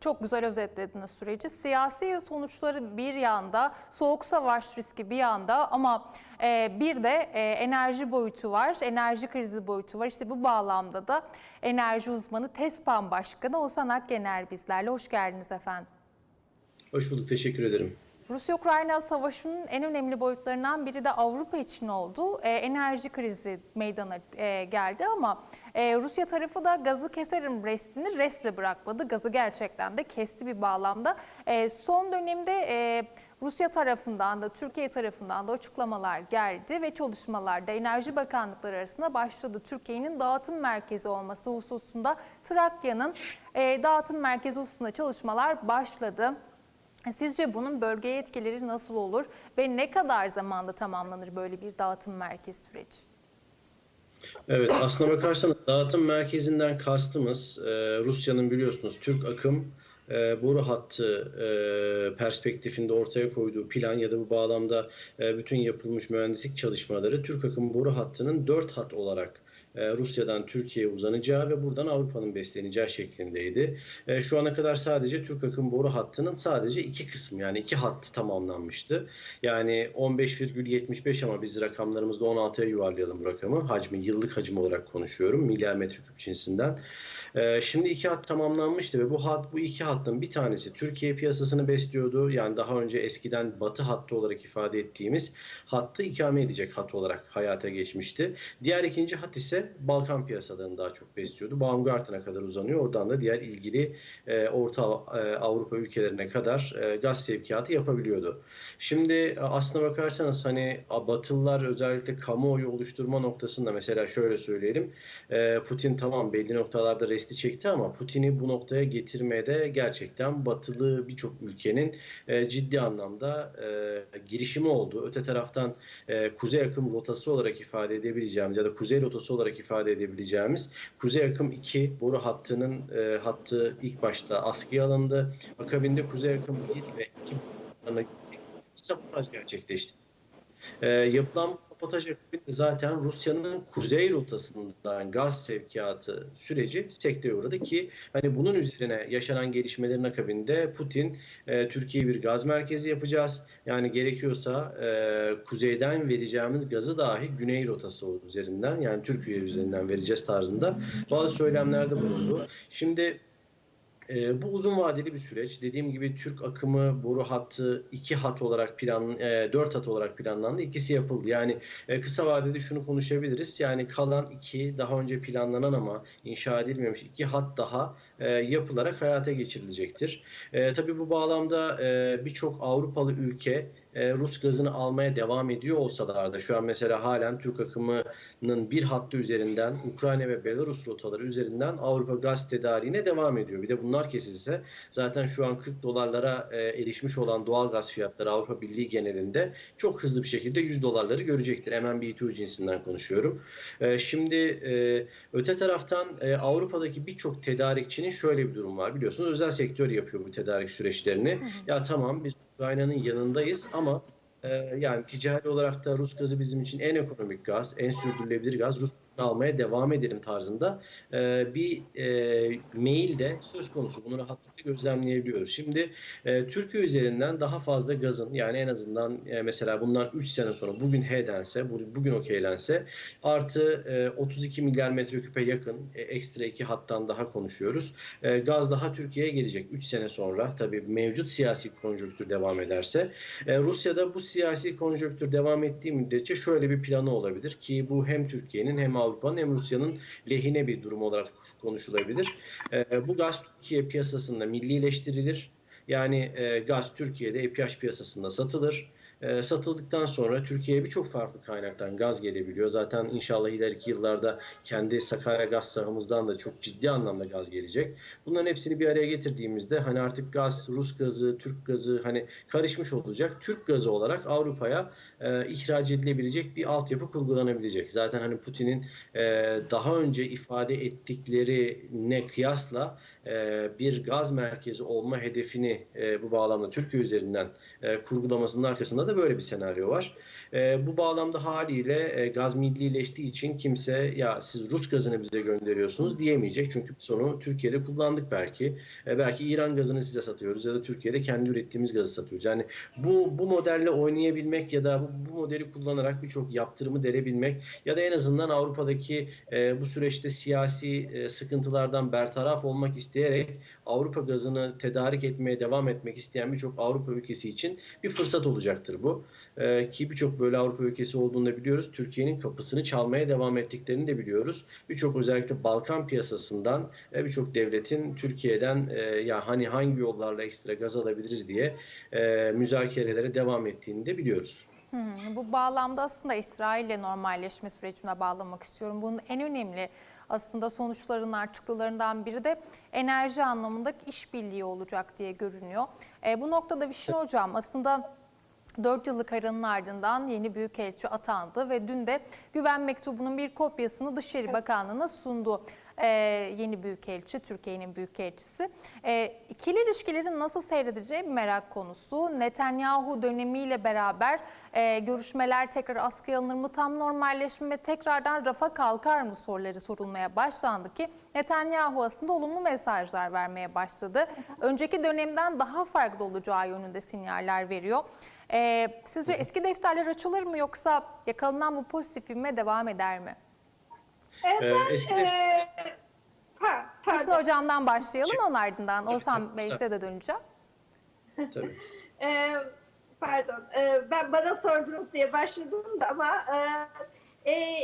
Çok güzel özetlediniz süreci. Siyasi sonuçları bir yanda, soğuk savaş riski bir yanda ama e, bir de e, enerji boyutu var, enerji krizi boyutu var. İşte bu bağlamda da enerji uzmanı TESPAN Başkanı Oğuzhan Akgener bizlerle. Hoş geldiniz efendim. Hoş bulduk, teşekkür ederim. Rusya-Ukrayna savaşının en önemli boyutlarından biri de Avrupa için oldu. E, enerji krizi meydana e, geldi ama e, Rusya tarafı da gazı keserim restini restle bırakmadı. Gazı gerçekten de kesti bir bağlamda. E, son dönemde e, Rusya tarafından da Türkiye tarafından da açıklamalar geldi ve çalışmalarda Enerji Bakanlıkları arasında başladı. Türkiye'nin dağıtım merkezi olması hususunda Trakya'nın e, dağıtım merkezi hususunda çalışmalar başladı. Sizce bunun bölgeye etkileri nasıl olur ve ne kadar zamanda tamamlanır böyle bir dağıtım merkezi süreci? Evet, aslına bakarsanız dağıtım merkezinden kastımız e, Rusya'nın biliyorsunuz Türk akım e, boru hattı e, perspektifinde ortaya koyduğu plan ya da bu bağlamda e, bütün yapılmış mühendislik çalışmaları Türk akım boru hattının dört hat olarak Rusya'dan Türkiye'ye uzanacağı ve buradan Avrupa'nın besleneceği şeklindeydi. E, Şu ana kadar sadece Türk akım boru hattının sadece iki kısmı yani iki hat tamamlanmıştı. Yani 15,75 ama biz rakamlarımızda 16'ya yuvarlayalım rakamı. Hacmi, yıllık hacim olarak konuşuyorum. Milyar metreküp cinsinden. E, Şimdi iki hat tamamlanmıştı ve bu hat bu iki hattın bir tanesi Türkiye piyasasını besliyordu. Yani daha önce eskiden batı hattı olarak ifade ettiğimiz hattı ikame edecek hat olarak hayata geçmişti. Diğer ikinci hat ise Balkan piyasalarını daha çok besliyordu. Baumgarten'a kadar uzanıyor. Oradan da diğer ilgili e, Orta e, Avrupa ülkelerine kadar e, gaz sevkiyatı yapabiliyordu. Şimdi e, aslına bakarsanız hani Batılılar özellikle kamuoyu oluşturma noktasında mesela şöyle söyleyelim. E, Putin tamam belli noktalarda resti çekti ama Putin'i bu noktaya getirmede gerçekten batılı birçok ülkenin e, ciddi anlamda e, girişimi oldu. Öte taraftan e, kuzey akım rotası olarak ifade edebileceğimiz ya da kuzey rotası olarak ifade edebileceğimiz Kuzey Akım 2 boru hattının e, hattı ilk başta askıya alındı. Akabinde Kuzey Akım 1 ve 2 borularına sabotaj gerçekleşti. E, yapılan sabotaj akabinde zaten Rusya'nın kuzey rotasından gaz sevkiyatı süreci sekteye uğradı ki hani bunun üzerine yaşanan gelişmelerin akabinde Putin e, Türkiye'ye bir gaz merkezi yapacağız. Yani gerekiyorsa e, kuzeyden vereceğimiz gazı dahi güney rotası üzerinden yani Türkiye üzerinden vereceğiz tarzında bazı söylemlerde bulundu. Şimdi e, bu uzun vadeli bir süreç. Dediğim gibi Türk akımı boru hattı iki hat olarak plan, e, dört hat olarak planlandı. İkisi yapıldı. Yani e, kısa vadede şunu konuşabiliriz. Yani kalan iki daha önce planlanan ama inşa edilmemiş iki hat daha e, yapılarak hayata geçirilecektir. E, tabii bu bağlamda e, birçok Avrupalı ülke e, Rus gazını almaya devam ediyor olsalar da şu an mesela halen Türk akımının bir hattı üzerinden Ukrayna ve Belarus rotaları üzerinden Avrupa gaz tedariğine devam ediyor. Bir de bunlar kesilse zaten şu an 40 dolarlara e, erişmiş olan doğal gaz fiyatları Avrupa Birliği genelinde çok hızlı bir şekilde 100 dolarları görecektir. MNB2 cinsinden konuşuyorum. E, şimdi e, öte taraftan e, Avrupa'daki birçok tedarikçinin şöyle bir durum var. Biliyorsunuz özel sektör yapıyor bu tedarik süreçlerini. Ya tamam biz Ukrayna'nın yanındayız ama e, yani ticari olarak da Rus gazı bizim için en ekonomik gaz, en sürdürülebilir gaz. Rus almaya devam edelim tarzında e, bir e, mail de söz konusu. Bunu rahatlıkla gözlemleyebiliyoruz. Şimdi e, Türkiye üzerinden daha fazla gazın yani en azından e, mesela bundan 3 sene sonra bugün H bugün okeylense artı e, 32 milyar metreküpe yakın e, ekstra iki hattan daha konuşuyoruz. E, gaz daha Türkiye'ye gelecek 3 sene sonra. Tabii mevcut siyasi konjonktür devam ederse. E, Rusya'da bu siyasi konjonktür devam ettiği müddetçe şöyle bir planı olabilir ki bu hem Türkiye'nin hem Avrupa'nın hem Rusya'nın lehine bir durum olarak konuşulabilir. E, bu gaz Türkiye piyasasında millileştirilir. Yani e, gaz Türkiye'de EPH piyasasında satılır. E, satıldıktan sonra Türkiye'ye birçok farklı kaynaktan gaz gelebiliyor. Zaten inşallah ileriki yıllarda kendi Sakarya gaz sahamızdan da çok ciddi anlamda gaz gelecek. Bunların hepsini bir araya getirdiğimizde hani artık gaz, Rus gazı, Türk gazı hani karışmış olacak. Türk gazı olarak Avrupa'ya e, ihraç edilebilecek bir altyapı kurgulanabilecek. Zaten hani Putin'in e, daha önce ifade ettiklerine kıyasla bir gaz merkezi olma hedefini e, bu bağlamda Türkiye üzerinden e, kurgulamasının arkasında da böyle bir senaryo var. E, bu bağlamda haliyle e, gaz millileştiği için kimse ya siz Rus gazını bize gönderiyorsunuz diyemeyecek. Çünkü sonu Türkiye'de kullandık belki. E, belki İran gazını size satıyoruz ya da Türkiye'de kendi ürettiğimiz gazı satıyoruz. Yani bu bu modelle oynayabilmek ya da bu, bu modeli kullanarak birçok yaptırımı delebilmek ya da en azından Avrupa'daki e, bu süreçte siyasi e, sıkıntılardan bertaraf olmak isteyerek Avrupa gazını tedarik etmeye devam etmek isteyen birçok Avrupa ülkesi için bir fırsat olacaktır bu. E, ki birçok böyle Avrupa ülkesi olduğunu da biliyoruz. Türkiye'nin kapısını çalmaya devam ettiklerini de biliyoruz. Birçok özellikle Balkan piyasasından e, birçok devletin Türkiye'den e, ya hani hangi yollarla ekstra gaz alabiliriz diye e, müzakerelere devam ettiğini de biliyoruz. Hmm, bu bağlamda aslında İsrail'le normalleşme sürecine bağlamak istiyorum. Bunun en önemli aslında sonuçlarından, çıktılarından biri de enerji anlamında işbirliği olacak diye görünüyor. E, bu noktada Vişin Hocam aslında 4 yıllık aranın ardından yeni büyükelçi atandı ve dün de güven mektubunun bir kopyasını Dışişleri Bakanlığı'na sundu. Ee, yeni büyükelçi, Türkiye'nin büyükelçisi. Ee, ikili ilişkilerin nasıl seyredeceği bir merak konusu. Netanyahu dönemiyle beraber e, görüşmeler tekrar askıya alınır mı, tam normalleşme ve tekrardan rafa kalkar mı soruları sorulmaya başlandı ki Netanyahu aslında olumlu mesajlar vermeye başladı. Önceki dönemden daha farklı olacağı yönünde sinyaller veriyor. Ee, sizce eski defterler açılır mı yoksa yakalanan bu pozitif ivme devam eder mi? Ee, Ee, ben, eski e, ha, Hüsnü pardon. Hocam'dan başlayalım onun ardından Oğuzhan. Bey size de döneceğim. Tabii. Ee, pardon. Ee, ben bana sordunuz diye başladım da ama e, e,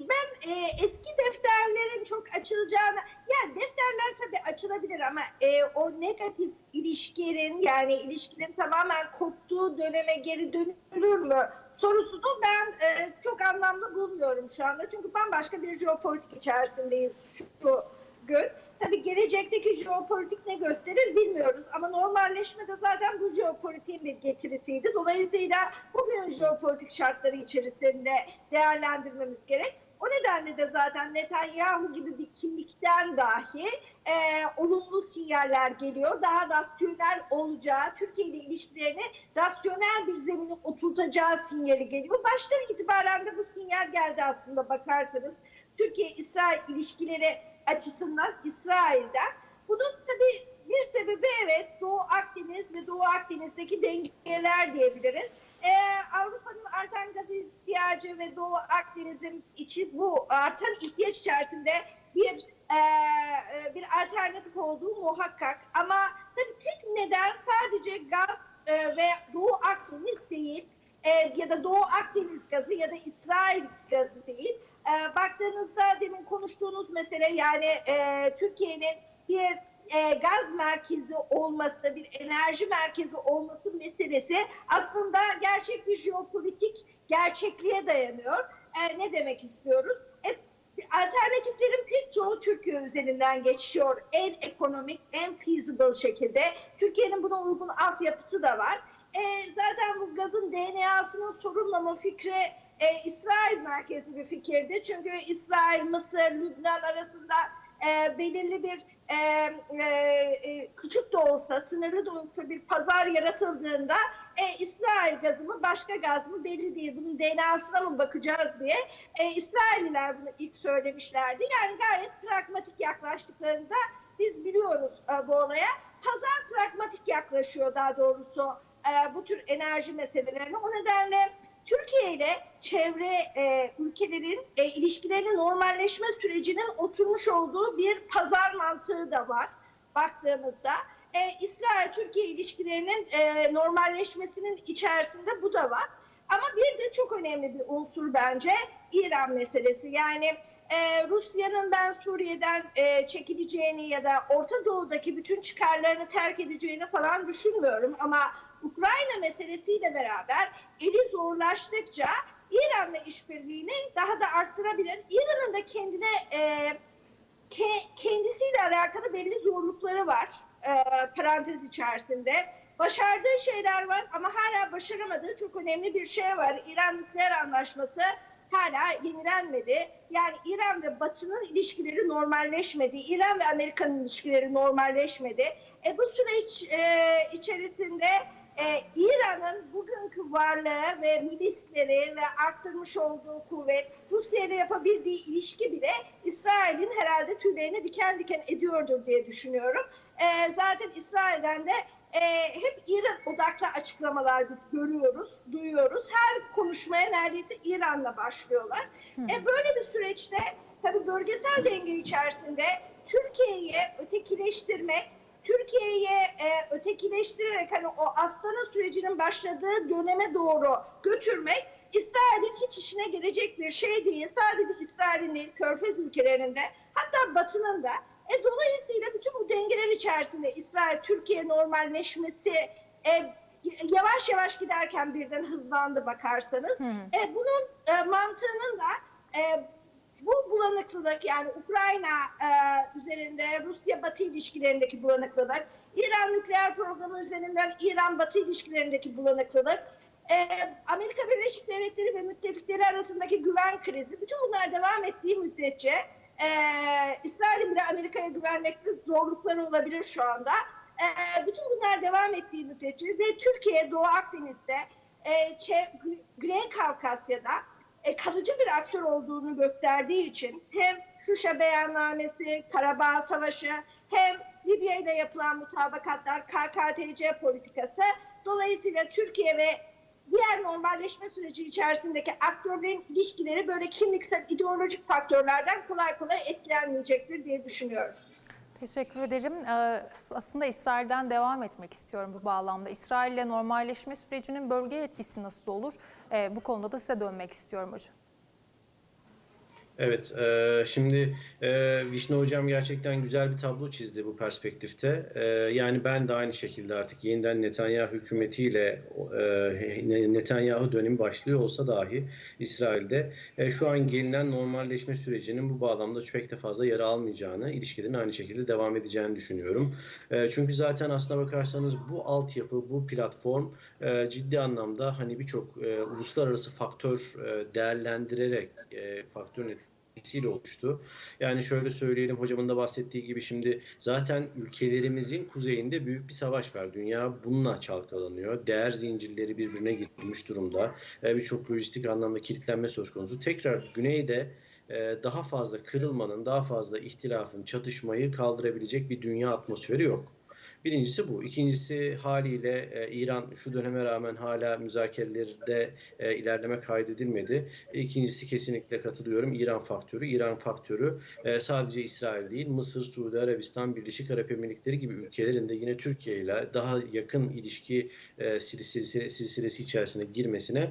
ben e, eski defterlerin çok açılacağını yani defterler tabii açılabilir ama e, o negatif ilişkilerin yani ilişkinin tamamen koptuğu döneme geri dönülür mü sorusunu ben e, çok anlamlı bulmuyorum şu anda. Çünkü bambaşka bir jeopolitik içerisindeyiz şu gün. Tabii gelecekteki jeopolitik ne gösterir bilmiyoruz ama normalleşme de zaten bu jeopolitiğin bir getirisiydi. Dolayısıyla bugünün jeopolitik şartları içerisinde değerlendirmemiz gerek. O nedenle de zaten Netanyahu gibi bir kimlikten dahi e, olumlu sinyaller geliyor. Daha rasyonel olacağı, Türkiye ile ilişkilerini rasyonel bir zemine oturtacağı sinyali geliyor. Baştan itibaren de bu sinyal geldi aslında bakarsanız. Türkiye-İsrail ilişkileri açısından İsrail'den. Bunun tabii bir sebebi evet Doğu Akdeniz ve Doğu Akdeniz'deki dengeler diyebiliriz. Ee, Avrupa'nın artan gaz ihtiyacı ve Doğu Akdeniz'in içi bu artan ihtiyaç içerisinde bir e, e, bir alternatif olduğu muhakkak. Ama tabii tek neden sadece gaz e, ve Doğu Akdeniz değil e, ya da Doğu Akdeniz gazı ya da İsrail gazı değil. E, baktığınızda demin konuştuğunuz mesele yani e, Türkiye'nin bir e, gaz merkezi olması, bir enerji merkezi olması meselesi aslında gerçek bir jeopolitik gerçekliğe dayanıyor. E, ne demek istiyoruz? E, alternatiflerin pek çoğu Türkiye üzerinden geçiyor. En ekonomik, en feasible şekilde. Türkiye'nin buna uygun altyapısı da var. E, zaten bu gazın DNA'sının sorulmama fikri e, İsrail merkezli bir fikirdi. Çünkü İsrail, Mısır, Lübnan arasında e, belirli bir e, e, e, küçük de olsa, sınırlı da olsa bir pazar yaratıldığında e, İsrail gazı mı başka gaz mı belli değil. Bunun DNA'sına mı bakacağız diye e, İsrailliler bunu ilk söylemişlerdi. Yani gayet pragmatik yaklaştıklarında biz biliyoruz e, bu olaya. Pazar pragmatik yaklaşıyor daha doğrusu e, bu tür enerji meselelerine. O nedenle Türkiye ile çevre e, ülkelerin e, ilişkilerinin normalleşme sürecinin oturmuş olduğu bir pazar mantığı da var baktığımızda. E, İsrail-Türkiye ilişkilerinin e, normalleşmesinin içerisinde bu da var. Ama bir de çok önemli bir unsur bence İran meselesi. Yani e, Rusya'nın ben Suriye'den e, çekileceğini ya da Orta Doğu'daki bütün çıkarlarını terk edeceğini falan düşünmüyorum. Ama Ukrayna meselesiyle beraber eli zorlaştıkça İran'la işbirliğini daha da arttırabilir. İran'ın da kendine e, ke, kendisiyle alakalı belli zorlukları var e, parantez içerisinde. Başardığı şeyler var ama hala başaramadığı çok önemli bir şey var. İran nükleer anlaşması hala yenilenmedi. Yani İran ve Batı'nın ilişkileri normalleşmedi. İran ve Amerika'nın ilişkileri normalleşmedi. E, bu süreç e, içerisinde e, İran'ın bugünkü varlığı ve milisleri ve arttırmış olduğu kuvvet, Rusya ile yapabildiği ilişki bile İsrail'in herhalde tüylerini diken diken ediyordur diye düşünüyorum. E, zaten İsrail'den de e, hep İran odaklı açıklamalar görüyoruz, duyuyoruz. Her konuşmaya neredeyse İran'la başlıyorlar. E, böyle bir süreçte tabii bölgesel denge içerisinde Türkiye'yi ötekileştirmek, Türkiye'yi e, ötekileştirerek hani o Astana sürecinin başladığı döneme doğru götürmek İsrail'in hiç işine gelecek bir şey değil. Sadece İsrail'in değil, Körfez ülkelerinde hatta Batı'nın da. E, dolayısıyla bütün bu dengeler içerisinde İsrail Türkiye normalleşmesi e, yavaş yavaş giderken birden hızlandı bakarsanız. E, bunun e, mantığının da e, bu bulanıklılık yani Ukrayna e, üzerinde Rusya-Batı ilişkilerindeki bulanıklılık, İran nükleer programı üzerinden İran-Batı ilişkilerindeki bulanıklılık, e, Amerika Birleşik Devletleri ve müttefikleri arasındaki güven krizi, bütün bunlar devam ettiği müddetçe e, İsrail'in bile Amerika'ya güvenmekte zorlukları olabilir şu anda. E, bütün bunlar devam ettiği müddetçe ve Türkiye Doğu Akdeniz'de, e, Güney Kafkasya'da e, kalıcı bir aktör olduğunu gösterdiği için hem Şuşa beyannamesi, Karabağ Savaşı hem Libya ile yapılan mutabakatlar, KKTC politikası dolayısıyla Türkiye ve diğer normalleşme süreci içerisindeki aktörlerin ilişkileri böyle kimliksel ideolojik faktörlerden kolay kolay etkilenmeyecektir diye düşünüyorum. Teşekkür ederim. Ee, Aslında İsrail'den devam etmek istiyorum bu bağlamda. İsrail ile normalleşme sürecinin bölge etkisi nasıl olur? Ee, Bu konuda da size dönmek istiyorum hocam. Evet, e, şimdi e, Vişne Hocam gerçekten güzel bir tablo çizdi bu perspektifte. E, yani ben de aynı şekilde artık yeniden Netanyahu hükümetiyle e, Netanyahu dönemi başlıyor olsa dahi İsrail'de e, şu an gelinen normalleşme sürecinin bu bağlamda pek de fazla yer almayacağını, ilişkilerin aynı şekilde devam edeceğini düşünüyorum. E, çünkü zaten aslına bakarsanız bu altyapı, bu platform e, ciddi anlamda hani birçok e, uluslararası faktör e, değerlendirerek e, faktörün etkisiyle oluştu. Yani şöyle söyleyelim hocamın da bahsettiği gibi şimdi zaten ülkelerimizin kuzeyinde büyük bir savaş var. Dünya bununla çalkalanıyor. Değer zincirleri birbirine girmiş durumda. Birçok lojistik anlamda kilitlenme söz konusu. Tekrar güneyde e, daha fazla kırılmanın, daha fazla ihtilafın, çatışmayı kaldırabilecek bir dünya atmosferi yok. Birincisi bu. İkincisi haliyle e, İran şu döneme rağmen hala müzakerelerde e, ilerleme kaydedilmedi. İkincisi kesinlikle katılıyorum. İran faktörü. İran faktörü e, sadece İsrail değil, Mısır, Suudi Arabistan, Birleşik Arap Emirlikleri gibi ülkelerin de yine Türkiye ile daha yakın ilişki e, silsilesi, silsilesi içerisine girmesine e,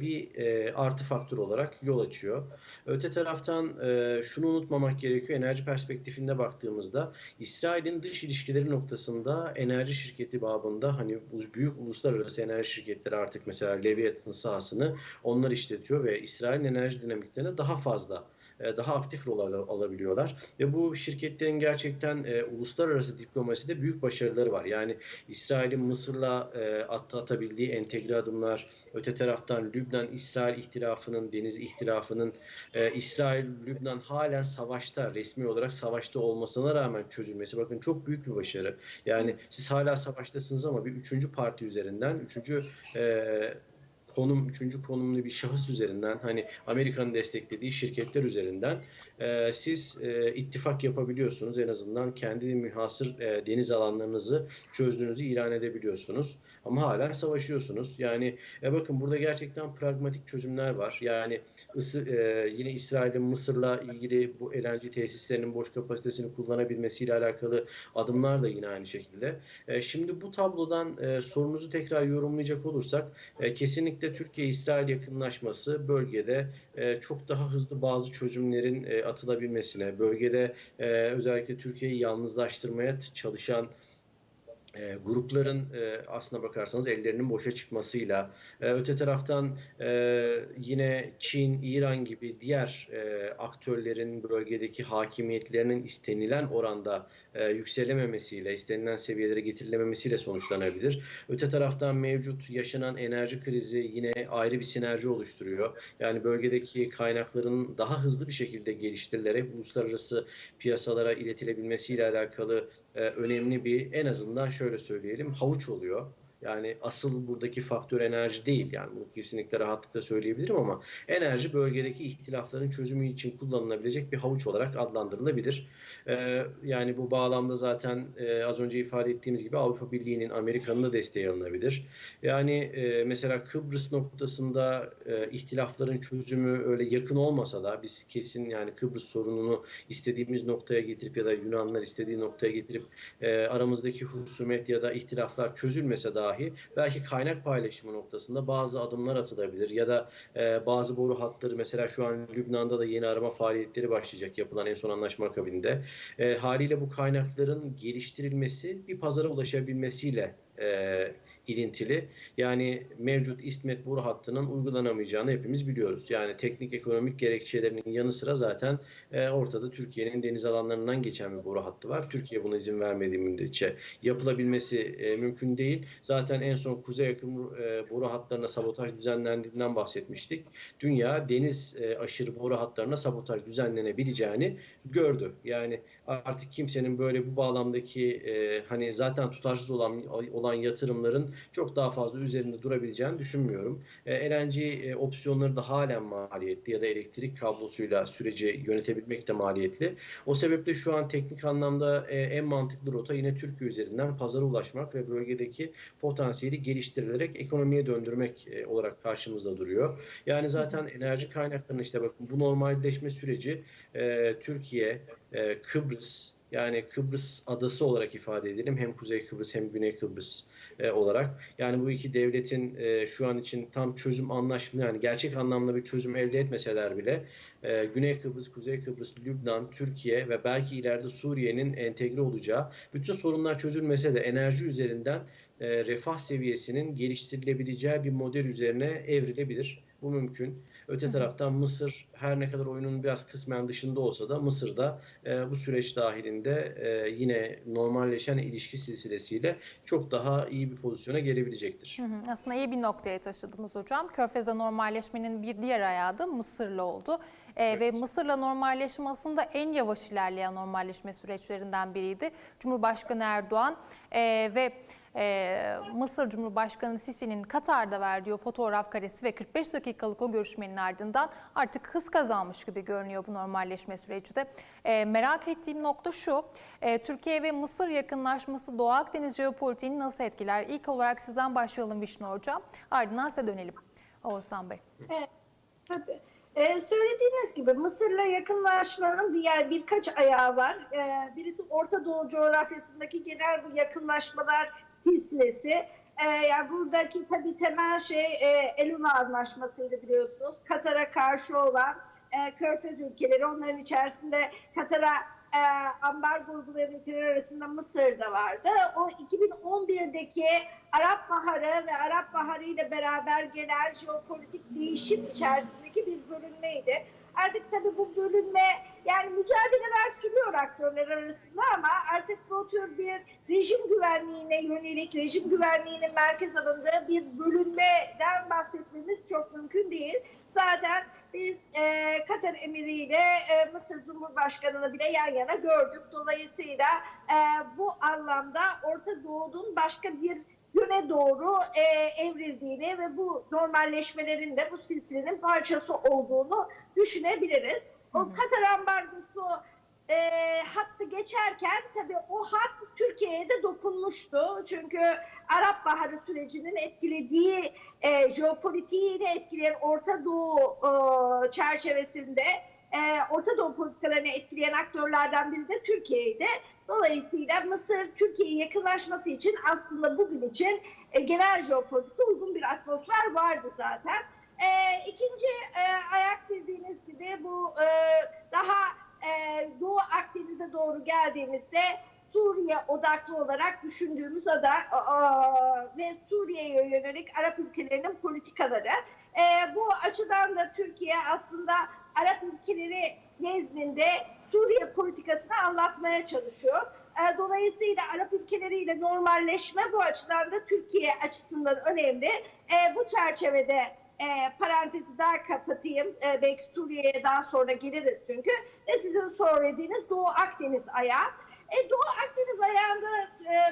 bir e, artı faktör olarak yol açıyor. Öte taraftan e, şunu unutmamak gerekiyor. Enerji perspektifinde baktığımızda İsrail'in dış ilişkileri noktasında enerji şirketi babında hani büyük uluslararası enerji şirketleri artık mesela Leviathan sahasını onlar işletiyor ve İsrail'in enerji dinamiklerine daha fazla e, daha aktif rol al- alabiliyorlar. Ve bu şirketlerin gerçekten e, uluslararası diplomaside büyük başarıları var. Yani İsrail'in Mısır'la e, at, atabildiği entegre adımlar, öte taraftan Lübnan-İsrail ihtilafının, deniz ihtilafının, e, İsrail-Lübnan halen savaşta, resmi olarak savaşta olmasına rağmen çözülmesi. Bakın çok büyük bir başarı. Yani siz hala savaştasınız ama bir üçüncü parti üzerinden, üçüncü e, konum, üçüncü konumlu bir şahıs üzerinden hani Amerika'nın desteklediği şirketler üzerinden e, siz e, ittifak yapabiliyorsunuz. En azından kendi mühasır e, deniz alanlarınızı çözdüğünüzü ilan edebiliyorsunuz. Ama hala savaşıyorsunuz. Yani e, bakın burada gerçekten pragmatik çözümler var. Yani ısı, e, yine İsrail'in Mısır'la ilgili bu LNG tesislerinin boş kapasitesini kullanabilmesiyle alakalı adımlar da yine aynı şekilde. E, şimdi bu tablodan e, sorunuzu tekrar yorumlayacak olursak e, kesinlikle Türkiye-İsrail yakınlaşması bölgede e, çok daha hızlı bazı çözümlerin e, atılabilmesine, bölgede e, özellikle Türkiye'yi yalnızlaştırmaya çalışan e, grupların e, aslına bakarsanız ellerinin boşa çıkmasıyla e, öte taraftan e, yine Çin, İran gibi diğer e, aktörlerin bölgedeki hakimiyetlerinin istenilen oranda e, yükselememesiyle, istenilen seviyelere getirilememesiyle sonuçlanabilir. Öte taraftan mevcut yaşanan enerji krizi yine ayrı bir sinerji oluşturuyor. Yani bölgedeki kaynakların daha hızlı bir şekilde geliştirilerek uluslararası piyasalara iletilebilmesiyle alakalı e, önemli bir en azından şöyle söyleyelim havuç oluyor. Yani asıl buradaki faktör enerji değil. Yani bunu kesinlikle rahatlıkla söyleyebilirim ama enerji bölgedeki ihtilafların çözümü için kullanılabilecek bir havuç olarak adlandırılabilir. Ee, yani bu bağlamda zaten e, az önce ifade ettiğimiz gibi Avrupa Birliği'nin, Amerika'nın da desteği alınabilir. Yani e, mesela Kıbrıs noktasında e, ihtilafların çözümü öyle yakın olmasa da biz kesin yani Kıbrıs sorununu istediğimiz noktaya getirip ya da Yunanlar istediği noktaya getirip e, aramızdaki husumet ya da ihtilaflar çözülmese dahi belki kaynak paylaşımı noktasında bazı adımlar atılabilir ya da e, bazı boru hatları mesela şu an Lübnan'da da yeni arama faaliyetleri başlayacak yapılan en son anlaşma akabinde. E, haliyle bu kaynakların geliştirilmesi bir pazara ulaşabilmesiyle e, ilintili. Yani mevcut İsmet boru hattının uygulanamayacağını hepimiz biliyoruz. Yani teknik ekonomik gerekçelerinin yanı sıra zaten e, ortada Türkiye'nin deniz alanlarından geçen bir boru hattı var. Türkiye buna izin vermediği müddetçe yapılabilmesi e, mümkün değil. Zaten en son kuzey yakın e, boru hatlarına sabotaj düzenlendiğinden bahsetmiştik. Dünya deniz e, aşırı boru hatlarına sabotaj düzenlenebileceğini gördü. Yani artık kimsenin böyle bu bağlamdaki e, hani zaten tutarsız olan olan yatırımların çok daha fazla üzerinde durabileceğini düşünmüyorum. E, LNG e, opsiyonları da halen maliyetli ya da elektrik kablosuyla süreci yönetebilmek de maliyetli. O sebeple şu an teknik anlamda e, en mantıklı rota yine Türkiye üzerinden pazara ulaşmak ve bölgedeki potansiyeli geliştirilerek ekonomiye döndürmek e, olarak karşımızda duruyor. Yani zaten enerji kaynaklarının işte bakın bu normalleşme süreci e, Türkiye, e, Kıbrıs, yani Kıbrıs adası olarak ifade edelim. Hem Kuzey Kıbrıs hem Güney Kıbrıs e, olarak. Yani bu iki devletin e, şu an için tam çözüm anlaşma yani gerçek anlamda bir çözüm elde etmeseler bile e, Güney Kıbrıs, Kuzey Kıbrıs, Lübnan, Türkiye ve belki ileride Suriye'nin entegre olacağı bütün sorunlar çözülmese de enerji üzerinden e, refah seviyesinin geliştirilebileceği bir model üzerine evrilebilir. Bu mümkün. Öte taraftan Mısır her ne kadar oyunun biraz kısmen dışında olsa da Mısır'da e, bu süreç dahilinde e, yine normalleşen ilişki silsilesiyle çok daha iyi bir pozisyona gelebilecektir. Hı hı, Aslında iyi bir noktaya taşıdınız hocam. Körfez'de normalleşmenin bir diğer ayağı da Mısır'la oldu. Ee, Ve Mısır'la normalleşme aslında en yavaş ilerleyen normalleşme süreçlerinden biriydi. Cumhurbaşkanı Erdoğan e, ve e, Mısır Cumhurbaşkanı Sisi'nin Katar'da verdiği fotoğraf karesi ve 45 dakikalık o görüşmenin ardından artık hız kazanmış gibi görünüyor bu normalleşme süreci de. E, merak ettiğim nokta şu, e, Türkiye ve Mısır yakınlaşması Doğu Akdeniz jeopolitiğini nasıl etkiler? İlk olarak sizden başlayalım Vişnu Hocam, ardından size dönelim Oğuzhan Bey. Tabii. Ee, söylediğiniz gibi Mısır'la yakınlaşmanın diğer birkaç ayağı var. Ee, birisi Orta Doğu coğrafyasındaki genel bu yakınlaşmalar silsilesi. Ee, yani buradaki tabii temel şey e, Eluna Anlaşması'ydı biliyorsunuz. Katar'a karşı olan e, Körfez ülkeleri onların içerisinde Katar'a e, ambargo uygulayan ülkeler arasında Mısır da vardı. O 2011'deki Arap Baharı ve Arap Baharı ile beraber gelen jeopolitik değişim içerisindeki bir bölünmeydi. Artık tabii bu bölünme yani mücadeleler sürüyor aktörler arasında ama artık bu tür bir rejim güvenliğine yönelik, rejim güvenliğinin merkez alındığı bir bölünmeden bahsetmemiz çok mümkün değil. Zaten biz e, Katar Emiri ile e, Mısır Cumhurbaşkanı'nı bile yan yana gördük. Dolayısıyla e, bu anlamda Orta Doğu'nun başka bir yöne doğru e, evrildiğini ve bu normalleşmelerin de bu silsilenin parçası olduğunu düşünebiliriz. O Katar ambargosu e, hattı geçerken tabii o hat Türkiye'ye de dokunmuştu. Çünkü Arap Baharı sürecinin etkilediği e, jeopolitiğini etkileyen Orta Doğu e, çerçevesinde e, Orta Doğu politikalarını etkileyen aktörlerden biri de Türkiye'ydi. Dolayısıyla Mısır Türkiye'ye yakınlaşması için aslında bugün için e, genel jeopolitikte uygun bir atmosfer vardı zaten. E, ikinci e, ayak dediğiniz gibi bu e, daha e, Doğu Akdeniz'e doğru geldiğimizde Suriye odaklı olarak düşündüğümüz ada aa, ve Suriye'ye yönelik Arap ülkelerinin politikaları. E, bu açıdan da Türkiye aslında Arap ülkeleri nezdinde Suriye politikasını anlatmaya çalışıyor. E, Dolayısıyla Arap ülkeleriyle normalleşme bu açıdan da Türkiye açısından önemli. E, bu çerçevede e, parantezi daha kapatayım. Belki Suriye'ye daha sonra geliriz çünkü. Ve sizin söylediğiniz Doğu Akdeniz ayağı. Doğu Akdeniz ayağında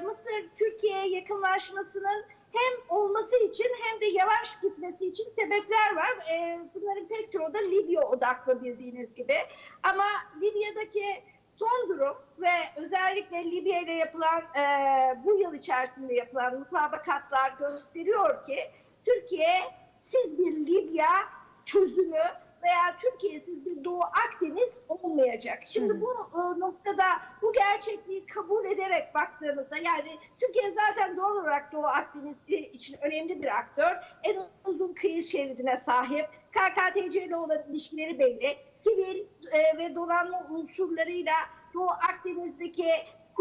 Mısır Türkiye'ye yakınlaşmasının hem olması için hem de yavaş gitmesi için sebepler var. E, bunların pek çoğu da Libya odaklı bildiğiniz gibi. Ama Libya'daki son durum ve özellikle Libya ile yapılan e, bu yıl içerisinde yapılan mutabakatlar gösteriyor ki Türkiye siz bir Libya çözümü veya Türkiye'siz bir Doğu Akdeniz olmayacak. Şimdi Hı. bu e, noktada bu gerçekliği kabul ederek baktığımızda yani Türkiye zaten doğal olarak Doğu Akdeniz için önemli bir aktör. En uzun kıyı şeridine sahip. KKTC ile olan ilişkileri belli. Sivil e, ve donanma unsurlarıyla Doğu Akdeniz'deki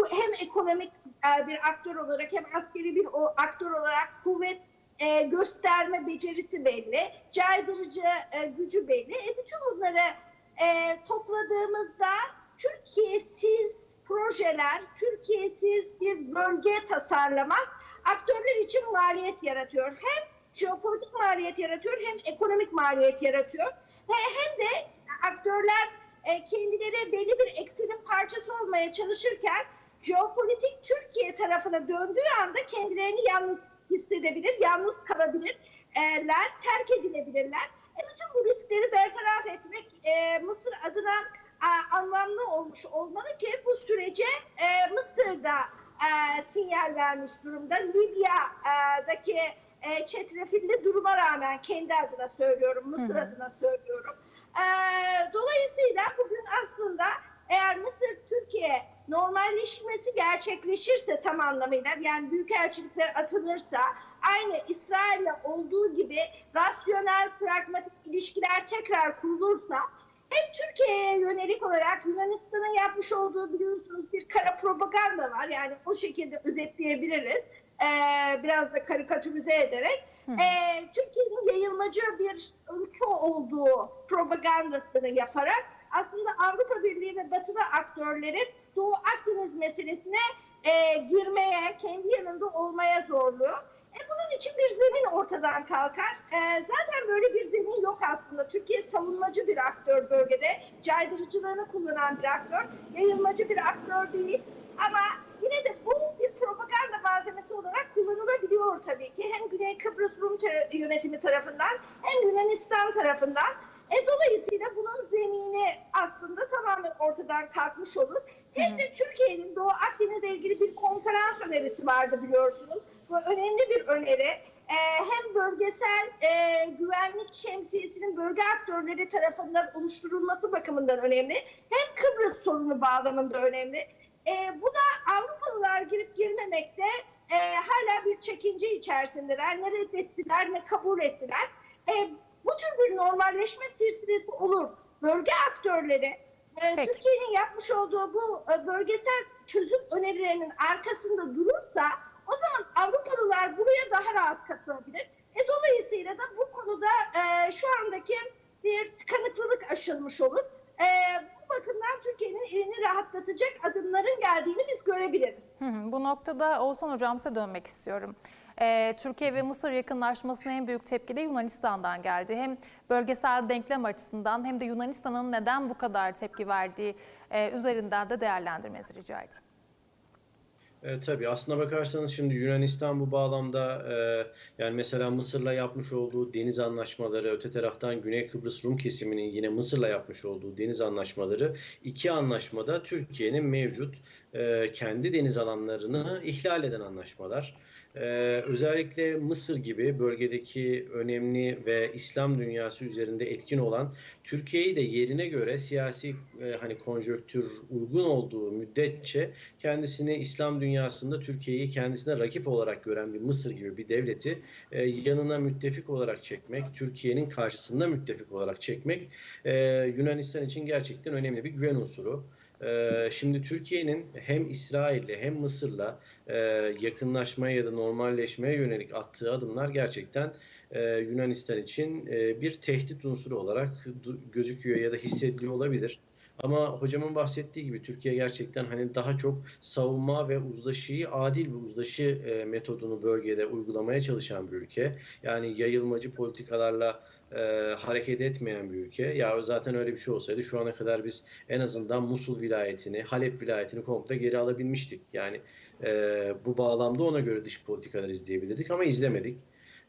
hem ekonomik e, bir aktör olarak hem askeri bir o aktör olarak kuvvet e, gösterme becerisi belli, caydırıcı e, gücü belli. E, bütün bunları e, topladığımızda Türkiye'siz projeler, Türkiye'siz bir bölge tasarlamak aktörler için maliyet yaratıyor. Hem jeopolitik maliyet yaratıyor hem ekonomik maliyet yaratıyor. Ve hem de aktörler e, kendileri belli bir eksenin parçası olmaya çalışırken jeopolitik Türkiye tarafına döndüğü anda kendilerini yalnız hissedebilir, yalnız kalabilirler, terk edilebilirler. E bütün bu riskleri bertaraf etmek e, Mısır adına e, anlamlı olmuş olmalı ki bu sürece e, Mısır'da e, sinyal vermiş durumda. Libya'daki e, çetrefilli duruma rağmen kendi adına söylüyorum, Mısır Hı hı. adına söylüyorum. E, dolayısıyla bugün aslında eğer Mısır Türkiye normalleşmesi gerçekleşirse tam anlamıyla yani büyükelçilikler atılırsa aynı İsrail'le olduğu gibi rasyonel pragmatik ilişkiler tekrar kurulursa hem Türkiye'ye yönelik olarak Yunanistan'ın yapmış olduğu biliyorsunuz bir kara propaganda var. Yani o şekilde özetleyebiliriz. Ee, biraz da karikatürize ederek. Hı. Ee, Türkiye'nin yayılmacı bir ülke olduğu propagandasını yaparak aslında Avrupa Birliği ve Batılı aktörleri Doğu Akdeniz meselesine e, girmeye, kendi yanında olmaya zorluyor. E, bunun için bir zemin ortadan kalkar. E, zaten böyle bir zemin yok aslında. Türkiye savunmacı bir aktör bölgede. Caydırıcılığını kullanan bir aktör. Yayılmacı bir aktör değil. Ama yine de bu bir propaganda malzemesi olarak kullanılabiliyor tabii ki. Hem Güney Kıbrıs Rum yönetimi tarafından hem Yunanistan tarafından. E, dolayısıyla bunun zemini aslında tamamen ortadan kalkmış olur. Hem de Türkiye'nin Doğu Akdeniz'le ilgili bir konferans önerisi vardı biliyorsunuz. Bu önemli bir öneri. Ee, hem bölgesel e, güvenlik şemsiyesinin bölge aktörleri tarafından oluşturulması bakımından önemli. Hem Kıbrıs sorunu bağlamında önemli. Ee, buna Avrupalılar girip girmemekte e, hala bir çekince içerisindeler. Ne reddettiler ne kabul ettiler. E, bu tür bir normalleşme silsilesi olur. Bölge aktörleri e, Peki. Türkiye'nin yapmış olduğu bu e, bölgesel çözüm önerilerinin arkasında durursa o zaman Avrupalılar buraya daha rahat katılabilir. E, dolayısıyla da bu konuda e, şu andaki bir tıkanıklılık aşılmış olur. E, bakımdan Türkiye'nin elini rahatlatacak adımların geldiğini biz görebiliriz. Hı hı. Bu noktada Oğuzhan Hocam size dönmek istiyorum. Ee, Türkiye ve Mısır yakınlaşmasına en büyük tepki de Yunanistan'dan geldi. Hem bölgesel denklem açısından hem de Yunanistan'ın neden bu kadar tepki verdiği e, üzerinden de değerlendirmenizi rica edeyim. E, tabii aslına bakarsanız şimdi Yunanistan bu bağlamda e, yani mesela Mısır'la yapmış olduğu deniz anlaşmaları, öte taraftan Güney Kıbrıs Rum kesiminin yine Mısır'la yapmış olduğu deniz anlaşmaları iki anlaşmada Türkiye'nin mevcut e, kendi deniz alanlarını ihlal eden anlaşmalar. E, özellikle Mısır gibi bölgedeki önemli ve İslam dünyası üzerinde etkin olan Türkiye'yi de yerine göre siyasi e, hani konjöktür uygun olduğu müddetçe kendisini İslam dünyasında Türkiye'yi kendisine rakip olarak gören bir Mısır gibi bir devleti e, yanına müttefik olarak çekmek, Türkiye'nin karşısında müttefik olarak çekmek e, Yunanistan için gerçekten önemli bir güven unsuru. Ee, Şimdi Türkiye'nin hem İsrail'le hem Mısır'la e, yakınlaşmaya ya da normalleşmeye yönelik attığı adımlar gerçekten e, Yunanistan için e, bir tehdit unsuru olarak gözüküyor ya da hissediliyor olabilir. Ama hocamın bahsettiği gibi Türkiye gerçekten hani daha çok savunma ve uzlaşıyı adil bir uzlaşı metodunu bölgede uygulamaya çalışan bir ülke. Yani yayılmacı politikalarla e, hareket etmeyen bir ülke. Ya zaten öyle bir şey olsaydı şu ana kadar biz en azından Musul vilayetini, Halep vilayetini komple geri alabilmiştik. Yani e, bu bağlamda ona göre dış politikalar izleyebilirdik ama izlemedik.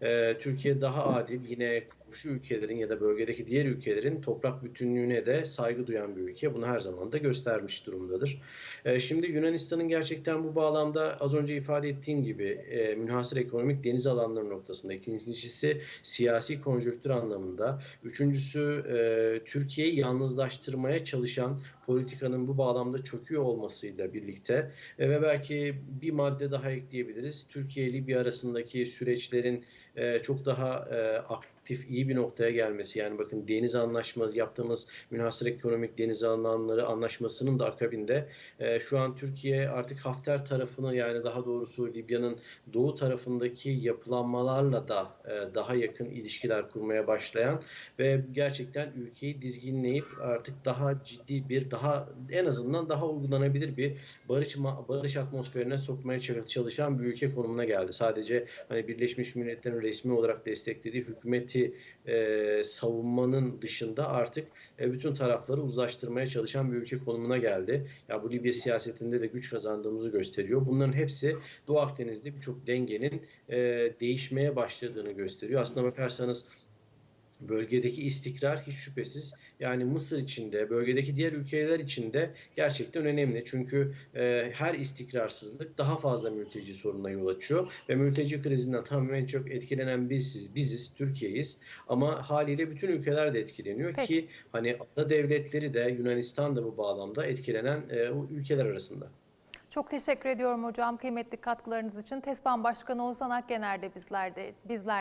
E, Türkiye daha adil, yine komşu ülkelerin ya da bölgedeki diğer ülkelerin toprak bütünlüğüne de saygı duyan bir ülke. Bunu her zaman da göstermiş durumdadır. E, şimdi Yunanistan'ın gerçekten bu bağlamda az önce ifade ettiğim gibi e, münhasır ekonomik deniz alanları noktasında, ikincisi siyasi konjonktür anlamında, üçüncüsü e, Türkiye'yi yalnızlaştırmaya çalışan politikanın bu bağlamda çöküyor olmasıyla birlikte e, ve belki bir madde daha ekleyebiliriz. Türkiye Libya arasındaki süreçlerin e, çok daha e, aktif iyi bir noktaya gelmesi yani bakın deniz anlaşması yaptığımız münhasır ekonomik deniz alanları anlaşmasının da akabinde e, şu an Türkiye artık Hafter tarafını yani daha doğrusu Libya'nın doğu tarafındaki yapılanmalarla da e, daha yakın ilişkiler kurmaya başlayan ve gerçekten ülkeyi dizginleyip artık daha ciddi bir daha en azından daha uygulanabilir bir barış barış atmosferine sokmaya çalışan bir ülke konumuna geldi. Sadece hani Birleşmiş Milletler'in resmi olarak desteklediği hükümeti e, savunmanın dışında artık e, bütün tarafları uzlaştırmaya çalışan bir ülke konumuna geldi. Ya bu Libya siyasetinde de güç kazandığımızı gösteriyor. Bunların hepsi Doğu Akdeniz'de birçok dengenin e, değişmeye başladığını gösteriyor. Aslına bakarsanız bölgedeki istikrar hiç şüphesiz yani Mısır içinde, bölgedeki diğer ülkeler içinde gerçekten önemli. Çünkü e, her istikrarsızlık daha fazla mülteci sorununa yol açıyor ve mülteci krizinden tamamen çok etkilenen biziz, biziz, Türkiye'yiz. Ama haliyle bütün ülkeler de etkileniyor Peki. ki hani ada devletleri de Yunanistan da bu bağlamda etkilenen e, o ülkeler arasında. Çok teşekkür ediyorum hocam kıymetli katkılarınız için. TESBAN Başkanı Oğuzhan Akgener de bizlerde, bizler